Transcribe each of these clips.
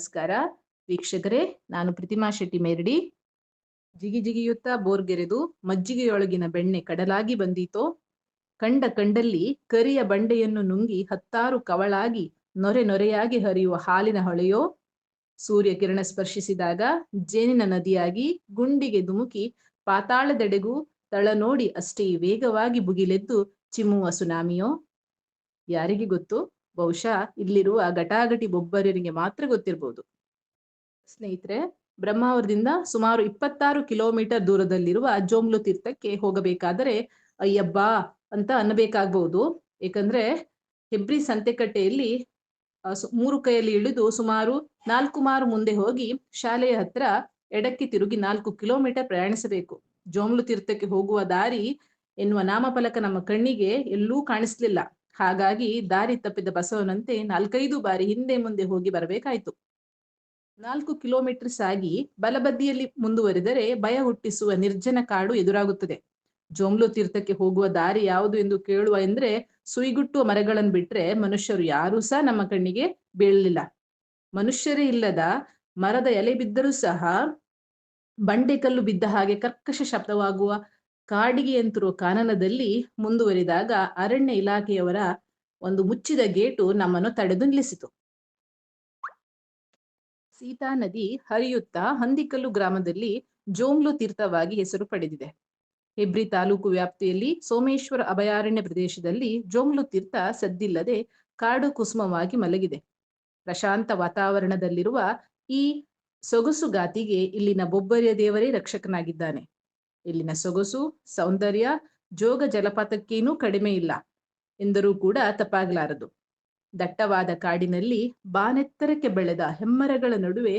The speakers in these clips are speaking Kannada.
ನಮಸ್ಕಾರ. ವೀಕ್ಷಕರೇ, ನಾನು ಪ್ರತಿಮಾ ಶೆಟ್ಟಿ ಮೇರಡಿ ಜಿಗಿ ಜಿಗಿಯುತ್ತಾ ಬೋರ್ಗೆರೆದು ಮಜ್ಜಿಗೆಯೊಳಗಿನ ಬೆಣ್ಣೆ ಕಡಲಾಗಿ ಬಂದೀತೋ? ಕಂಡ ಕಂಡಲ್ಲಿ ಕರಿಯ ಬಂಡೆಯನ್ನು ನುಂಗಿ ಹತ್ತಾರು ಕವಳಾಗಿ ನೊರೆ ನೊರೆಯಾಗಿ ಹರಿಯುವ ಹಾಲಿನ ಹೊಳೆಯೋ? ಸೂರ್ಯ ಕಿರಣ ಸ್ಪರ್ಶಿಸಿದಾಗ ಜೇನಿನ ನದಿಯಾಗಿ ಗುಂಡಿಗೆ ಧುಮುಕಿ ಪಾತಾಳದೆಡೆಗೂ ತಳ ನೋಡಿ ಅಷ್ಟೇ ವೇಗವಾಗಿ ಬುಗಿಲೆದ್ದು ಚಿಮ್ಮುವ ಸುನಾಮಿಯೋ? ಯಾರಿಗೆ ಗೊತ್ತು? ಬಹುಶಃ ಇಲ್ಲಿರುವ ಘಟಾಘಟಿ ಬೊಬ್ಬರರಿಗೆ ಮಾತ್ರ ಗೊತ್ತಿರಬಹುದು ಸ್ನೇಹಿತರೆ ಬ್ರಹ್ಮಾವರದಿಂದ ಸುಮಾರು ಇಪ್ಪತ್ತಾರು ಕಿಲೋಮೀಟರ್ ದೂರದಲ್ಲಿರುವ ಜೋಮ್ಲು ತೀರ್ಥಕ್ಕೆ ಹೋಗಬೇಕಾದರೆ, ಅಯ್ಯಬ್ಬಾ ಅಂತ ಅನ್ನಬೇಕಾಗಬಹುದು ಏಕಂದ್ರೆ, ಹೆಬ್ರಿ ಸಂತೆಕಟ್ಟೆಯಲ್ಲಿ ಮೂರು ಕೈಯಲ್ಲಿ ಇಳಿದು ಸುಮಾರು ನಾಲ್ಕು ಮಾರು ಮುಂದೆ ಹೋಗಿ ಶಾಲೆಯ ಹತ್ರ ಎಡಕ್ಕೆ ತಿರುಗಿ ನಾಲ್ಕು ಕಿಲೋಮೀಟರ್ ಪ್ರಯಾಣಿಸಬೇಕು. ಜೋಮ್ಲು ತೀರ್ಥಕ್ಕೆ ಹೋಗುವ ದಾರಿ ಎನ್ನುವ ನಾಮಫಲಕ ನಮ್ಮ ಕಣ್ಣಿಗೆ ಎಲ್ಲೂ ಕಾಣಿಸ್ಲಿಲ್ಲ. ಹಾಗಾಗಿ ದಾರಿ ತಪ್ಪಿದ ಬಸವನಂತೆ ನಾಲ್ಕೈದು ಬಾರಿ ಹಿಂದೆ ಮುಂದೆ ಹೋಗಿ ಬರಬೇಕಾಯ್ತು. ನಾಲ್ಕು ಕಿಲೋಮೀಟರ್ ಸಾಗಿ ಬಲಬದಿಯಲ್ಲಿ ಮುಂದುವರಿದರೆ ಭಯ ಹುಟ್ಟಿಸುವ ನಿರ್ಜನ ಕಾಡು ಎದುರಾಗುತ್ತದೆ. ಜೋಮ್ಲು ತೀರ್ಥಕ್ಕೆ ಹೋಗುವ ದಾರಿ ಯಾವುದು ಎಂದು ಕೇಳುವ ಎಂದ್ರೆ ಸುಯಿಗುಟ್ಟುವ ಮರಗಳನ್ನು ಬಿಟ್ರೆ ಮನುಷ್ಯರು ಯಾರೂ ಸಹ ನಮ್ಮ ಕಣ್ಣಿಗೆ ಬೀಳಲಿಲ್ಲ. ಮನುಷ್ಯರೇ ಇಲ್ಲದ ಮರದ ಎಲೆ ಬಿದ್ದರೂ ಸಹ ಬಂಡೆ ಕಲ್ಲು ಬಿದ್ದ ಹಾಗೆ ಕರ್ಕಶ ಶಬ್ದವಾಗುವ ಕಾಡಿಗೆಯಂತಿರುವ ಕಾನನದಲ್ಲಿ ಮುಂದುವರಿದಾಗ ಅರಣ್ಯ ಇಲಾಖೆಯವರ ಒಂದು ಮುಚ್ಚಿದ ಗೇಟು ನಮ್ಮನ್ನು ತಡೆದು ನಿಲ್ಲಿಸಿತು. ಸೀತಾ ನದಿ ಹರಿಯುತ್ತಾ ಹಂದಿಕಲ್ಲು ಗ್ರಾಮದಲ್ಲಿ ಜೋಮ್ಲು ತೀರ್ಥವಾಗಿ ಹೆಸರು ಪಡೆದಿದೆ. ಹೆಬ್ರಿ ತಾಲೂಕು ವ್ಯಾಪ್ತಿಯಲ್ಲಿ ಸೋಮೇಶ್ವರ ಅಭಯಾರಣ್ಯ ಪ್ರದೇಶದಲ್ಲಿ ಜೋಮ್ಲು ತೀರ್ಥ ಸದ್ದಿಲ್ಲದೆ ಕಾಡು ಕುಸುಮವಾಗಿ ಮಲಗಿದೆ. ಪ್ರಶಾಂತ ವಾತಾವರಣದಲ್ಲಿರುವ ಈ ಸೊಗಸು ಗಾತಿಗೆ ಇಲ್ಲಿನ ಬೊಬ್ಬರಿಯ ದೇವರೇ ರಕ್ಷಕನಾಗಿದ್ದಾನೆ. ಇಲ್ಲಿನ ಸೊಗಸು, ಸೌಂದರ್ಯ, ಜೋಗ ಜಲಪಾತಕ್ಕೇನೂ ಕಡಿಮೆ ಇಲ್ಲ ಎಂದರೂ ಕೂಡ ತಪ್ಪಾಗಲಾರದು. ದಟ್ಟವಾದ ಕಾಡಿನಲ್ಲಿ ಬಾನೆತ್ತರಕ್ಕೆ ಬೆಳೆದ ಹೆಮ್ಮರಗಳ ನಡುವೆ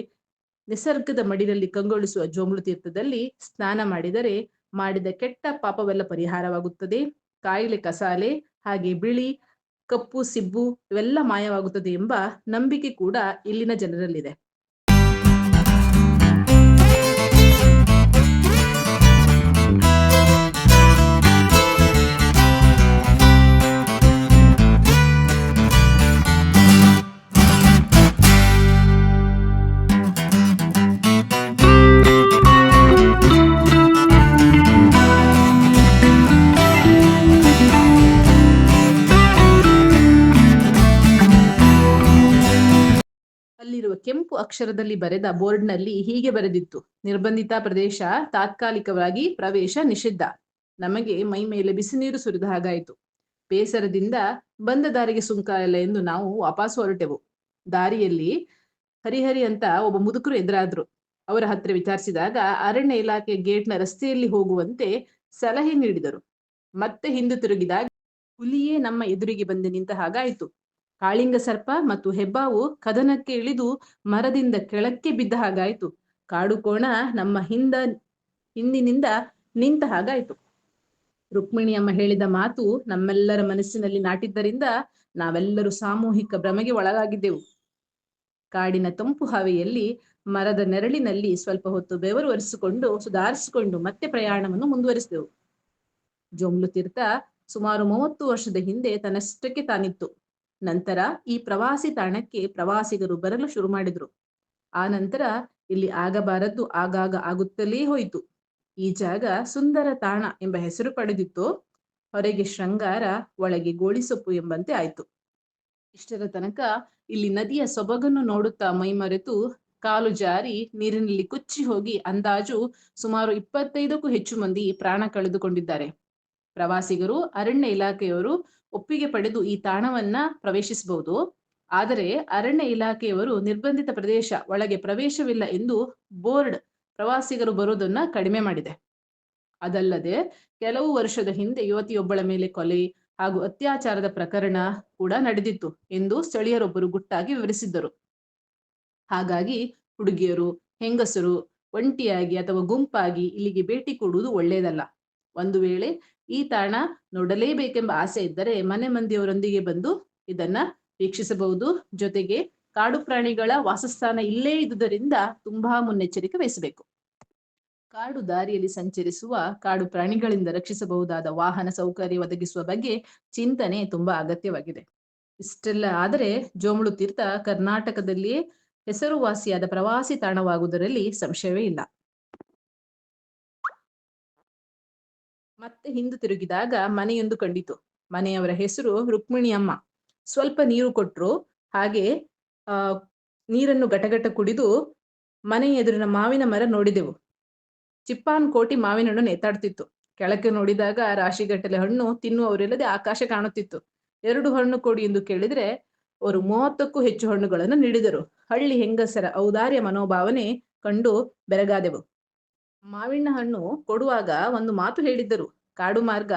ನಿಸರ್ಗದ ಮಡಿಲಲ್ಲಿ ಕಂಗೊಳಿಸುವ ಜೋಮಳು ತೀರ್ಥದಲ್ಲಿ ಸ್ನಾನ ಮಾಡಿದರೆ ಮಾಡಿದ ಕೆಟ್ಟ ಪಾಪವೆಲ್ಲ ಪರಿಹಾರವಾಗುತ್ತದೆ. ಕಾಯಿಲೆ, ಕಸಾಲೆ ಹಾಗೆ ಬಿಳಿ, ಕಪ್ಪು, ಸಿಬ್ಬು ಇವೆಲ್ಲ ಮಾಯವಾಗುತ್ತದೆ ಎಂಬ ನಂಬಿಕೆ ಕೂಡ ಇಲ್ಲಿನ ಜನರಲ್ಲಿದೆ. ಕೆಂಪು ಅಕ್ಷರದಲ್ಲಿ ಬರೆದ ಬೋರ್ಡ್ನಲ್ಲಿ ಹೀಗೆ ಬರೆದಿತ್ತು. ನಿರ್ಬಂಧಿತ ಪ್ರದೇಶ, ತಾತ್ಕಾಲಿಕವಾಗಿ ಪ್ರವೇಶ ನಿಷಿದ್ಧ. ನಮಗೆ ಮೈ ಮೇಲೆ ಬಿಸಿ ನೀರು ಸುರಿದ ಹಾಗಾಯಿತು. ಬೇಸರದಿಂದ ಬಂದ ದಾರಿಗೆ ಸುಂಕ ಇಲ್ಲ ಎಂದು ನಾವು ವಾಪಸ್ ಹೊರಟೆವು. ದಾರಿಯಲ್ಲಿ ಹರಿಹರಿ ಅಂತ ಒಬ್ಬ ಮುದುಕರು ಎದುರಾದ್ರು. ಅವರ ಹತ್ರ ವಿಚಾರಿಸಿದಾಗ ಅರಣ್ಯ ಇಲಾಖೆ ಗೇಟ್ನ ರಸ್ತೆಯಲ್ಲಿ ಹೋಗುವಂತೆ ಸಲಹೆ ನೀಡಿದರು. ಮತ್ತೆ ಹಿಂದೆ ತಿರುಗಿದಾಗ ಹುಲಿಯೇ ನಮ್ಮ ಎದುರಿಗೆ ಬಂದು ನಿಂತ ಹಾಗಾಯಿತು. ಕಾಳಿಂಗ ಸರ್ಪ ಮತ್ತು ಹೆಬ್ಬಾವು ಕದನಕ್ಕೆ ಇಳಿದು ಮರದಿಂದ ಕೆಳಕ್ಕೆ ಬಿದ್ದ ಹಾಗಾಯಿತು. ಕಾಡು ಕೋಣ ನಮ್ಮ ಹಿಂದ, ಹಿಂದಿನಿಂದ ನಿಂತ ಹಾಗಾಯಿತು. ರುಕ್ಮಿಣಿಯಮ್ಮ ಹೇಳಿದ ಮಾತು ನಮ್ಮೆಲ್ಲರ ಮನಸ್ಸಿನಲ್ಲಿ ನಾಟಿದ್ದರಿಂದ ನಾವೆಲ್ಲರೂ ಸಾಮೂಹಿಕ ಭ್ರಮೆಗೆ ಒಳಗಾಗಿದ್ದೆವು. ಕಾಡಿನ ತಂಪು ಹಾವೆಯಲ್ಲಿ ಮರದ ನೆರಳಿನಲ್ಲಿ ಸ್ವಲ್ಪ ಹೊತ್ತು ಬೆವರು ಒರೆಸಿಕೊಂಡು ಸುಧಾರಿಸಿಕೊಂಡು ಮತ್ತೆ ಪ್ರಯಾಣವನ್ನು ಮುಂದುವರಿಸಿದೆವು. ಜೊಮ್ಲು ತೀರ್ಥ ಸುಮಾರು ಮೂವತ್ತು ವರ್ಷದ ಹಿಂದೆ ತನ್ನಷ್ಟಕ್ಕೆ ತಾನಿತ್ತು. ನಂತರ ಈ ಪ್ರವಾಸಿ ತಾಣಕ್ಕೆ ಪ್ರವಾಸಿಗರು ಬರಲು ಶುರು ಮಾಡಿದ್ರು. ಆ ನಂತರ ಇಲ್ಲಿ ಆಗಬಾರದ್ದು ಆಗಾಗ ಆಗುತ್ತಲೇ ಹೋಯಿತು. ಈ ಜಾಗ ಸುಂದರ ತಾಣ ಎಂಬ ಹೆಸರು ಪಡೆದಿತ್ತು. ಹೊರಗೆ ಶೃಂಗಾರ, ಒಳಗೆ ಗೋಳಿಸೊಪ್ಪು ಎಂಬಂತೆ ಆಯ್ತು. ಇಷ್ಟರ ತನಕ ಇಲ್ಲಿ ನದಿಯ ಸೊಬಗನ್ನು ನೋಡುತ್ತಾ ಮೈಮರೆತು ಕಾಲು ಜಾರಿ ನೀರಿನಲ್ಲಿ ಕೊಚ್ಚಿ ಹೋಗಿ ಅಂದಾಜು ಸುಮಾರು ಇಪ್ಪತ್ತೈದಕ್ಕೂ ಹೆಚ್ಚು ಮಂದಿ ಪ್ರಾಣ ಕಳೆದುಕೊಂಡಿದ್ದಾರೆ. ಪ್ರವಾಸಿಗರು, ಅರಣ್ಯ ಇಲಾಖೆಯವರು ಒಪ್ಪಿಗೆ ಪಡೆದು ಈ ತಾಣವನ್ನ ಪ್ರವೇಶಿಸಬಹುದು ಆದರೆ ಅರಣ್ಯ ಇಲಾಖೆಯವರು ನಿರ್ಬಂಧಿತ ಪ್ರದೇಶ ಒಳಗೆ ಪ್ರವೇಶವಿಲ್ಲ ಎಂದು ಬೋರ್ಡ್ ಪ್ರವಾಸಿಗರು ಬರೋದನ್ನ ಕಡಿಮೆ ಮಾಡಿದೆ. ಅದಲ್ಲದೆ ಕೆಲವು ವರ್ಷದ ಹಿಂದೆ ಯುವತಿಯೊಬ್ಬಳ ಮೇಲೆ ಕೊಲೆ ಹಾಗೂ ಅತ್ಯಾಚಾರದ ಪ್ರಕರಣ ಕೂಡ ನಡೆದಿತ್ತು ಎಂದು ಸ್ಥಳೀಯರೊಬ್ಬರು ಗುಟ್ಟಾಗಿ ವಿವರಿಸಿದ್ದರು. ಹಾಗಾಗಿ ಹುಡುಗಿಯರು, ಹೆಂಗಸರು, ಒಂಟಿಯಾಗಿ ಅಥವಾ ಗುಂಪಾಗಿ ಇಲ್ಲಿಗೆ ಭೇಟಿ ಕೊಡುವುದು ಒಳ್ಳೆಯದಲ್ಲ. ಒಂದು ವೇಳೆ ಈ ತಾಣ ನೋಡಲೇಬೇಕೆಂಬ ಆಸೆ ಇದ್ದರೆ ಮನೆ ಮಂದಿಯವರೊಂದಿಗೆ ಬಂದು ಇದನ್ನ ವೀಕ್ಷಿಸಬಹುದು. ಜೊತೆಗೆ ಕಾಡು ಪ್ರಾಣಿಗಳ ವಾಸಸ್ಥಾನ ಇಲ್ಲೇ ಇದ್ದುದರಿಂದ ತುಂಬಾ ಮುನ್ನೆಚ್ಚರಿಕೆ ವಹಿಸಬೇಕು. ಕಾಡು ದಾರಿಯಲ್ಲಿ ಸಂಚರಿಸುವ ಕಾಡು ಪ್ರಾಣಿಗಳಿಂದ ರಕ್ಷಿಸಬಹುದಾದ ವಾಹನ ಸೌಕರ್ಯ ಒದಗಿಸುವ ಬಗ್ಗೆ ಚಿಂತನೆ ತುಂಬಾ ಅಗತ್ಯವಾಗಿದೆ. ಇಷ್ಟೆಲ್ಲ ಆದರೆ ಜೋಮಳು ತೀರ್ಥ ಕರ್ನಾಟಕದಲ್ಲಿಯೇ ಹೆಸರುವಾಸಿಯಾದ ಪ್ರವಾಸಿ ತಾಣವಾಗುವುದರಲ್ಲಿ ಸಂಶಯವೇ ಇಲ್ಲ. ಮತ್ತೆ ಹಿಂದೆ ತಿರುಗಿದಾಗ ಮನೆಯೊಂದು ಕಂಡಿತು. ಮನೆಯವರ ಹೆಸರು ರುಕ್ಮಿಣಿ ಅಮ್ಮ. ಸ್ವಲ್ಪ ನೀರು ಕೊಟ್ರು. ಹಾಗೆ, ಆ, ನೀರನ್ನು ಗಟಗಟ ಕುಡಿದು ಮನೆ ಎದುರಿನ ಮಾವಿನ ಮರ ನೋಡಿದೆವು. ಚಿಪ್ಪಾನ್ ಕೋಟಿ ಮಾವಿನ ಹಣ್ಣು ನೇತಾಡ್ತಿತ್ತು. ಕೆಳಕ್ಕೆ ನೋಡಿದಾಗ ರಾಶಿಗಟ್ಟಲೆ ಹಣ್ಣು ತಿನ್ನುವವರಿಲ್ಲದೆ ಆಕಾಶ ಕಾಣುತ್ತಿತ್ತು. ಎರಡು ಹಣ್ಣು ಕೊಡಿ ಎಂದು ಕೇಳಿದ್ರೆ ಅವರು ಮೂವತ್ತಕ್ಕೂ ಹೆಚ್ಚು ಹಣ್ಣುಗಳನ್ನು ನೀಡಿದರು. ಹಳ್ಳಿ ಹೆಂಗಸರ ಔದಾರ್ಯ ಮನೋಭಾವನೆ ಕಂಡು ಬೆರಗಾದೆವು. ಮಾವಿನ ಹಣ್ಣು ಕೊಡುವಾಗ ಒಂದು ಮಾತು ಹೇಳಿದ್ದರು. ಕಾಡು ಮಾರ್ಗ,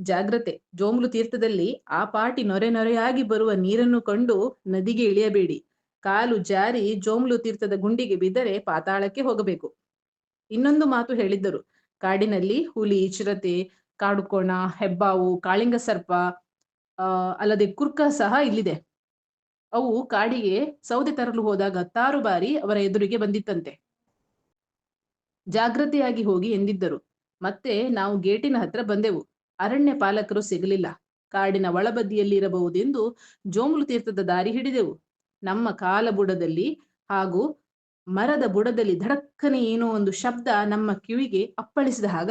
ಜಾಗ್ರತೆ. ಜೋಮ್ಲು ತೀರ್ಥದಲ್ಲಿ ಆ ಪಾಟಿ ನೊರೆ ನೊರೆಯಾಗಿ ಬರುವ ನೀರನ್ನು ಕಂಡು ನದಿಗೆ ಇಳಿಯಬೇಡಿ. ಕಾಲು ಜಾರಿ ಜೋಮ್ಲು ತೀರ್ಥದ ಗುಂಡಿಗೆ ಬಿದ್ದರೆ ಪಾತಾಳಕ್ಕೆ ಹೋಗಬೇಕು. ಇನ್ನೊಂದು ಮಾತು ಹೇಳಿದ್ದರು. ಕಾಡಿನಲ್ಲಿ ಹುಲಿ, ಚಿರತೆ ಕಾಡುಕೋಣ ಹೆಬ್ಬಾವು, ಕಾಳಿಂಗ ಸರ್ಪ ಅಲ್ಲದೆ ಕುರ್ಕ ಸಹ ಇಲ್ಲಿದೆ. ಅವು ಕಾಡಿಗೆ ಸೌದೆ ತರಲು ಹೋದಾಗ ಹತ್ತಾರು ಬಾರಿ ಅವರ ಎದುರಿಗೆ ಬಂದಿತ್ತಂತೆ. ಜಾಗೃತಿಯಾಗಿ ಹೋಗಿ ಎಂದಿದ್ದರು. ಮತ್ತೆ ನಾವು ಗೇಟಿನ ಹತ್ರ ಬಂದೆವು. ಅರಣ್ಯ ಪಾಲಕರು ಸಿಗಲಿಲ್ಲ. ಕಾಡಿನ ಒಳಬದಿಯಲ್ಲಿರಬಹುದೆಂದು ಜೋಮುಲು ತೀರ್ಥದ ದಾರಿ ಹಿಡಿದೆವು. ನಮ್ಮ ಕಾಲ ಬುಡದಲ್ಲಿ ಹಾಗೂ ಮರದ ಬುಡದಲ್ಲಿ ಧಡಕ್ಕನೆ ಏನೋ ಒಂದು ಶಬ್ದ ನಮ್ಮ ಕಿವಿಗೆ ಅಪ್ಪಳಿಸಿದ ಹಾಗ.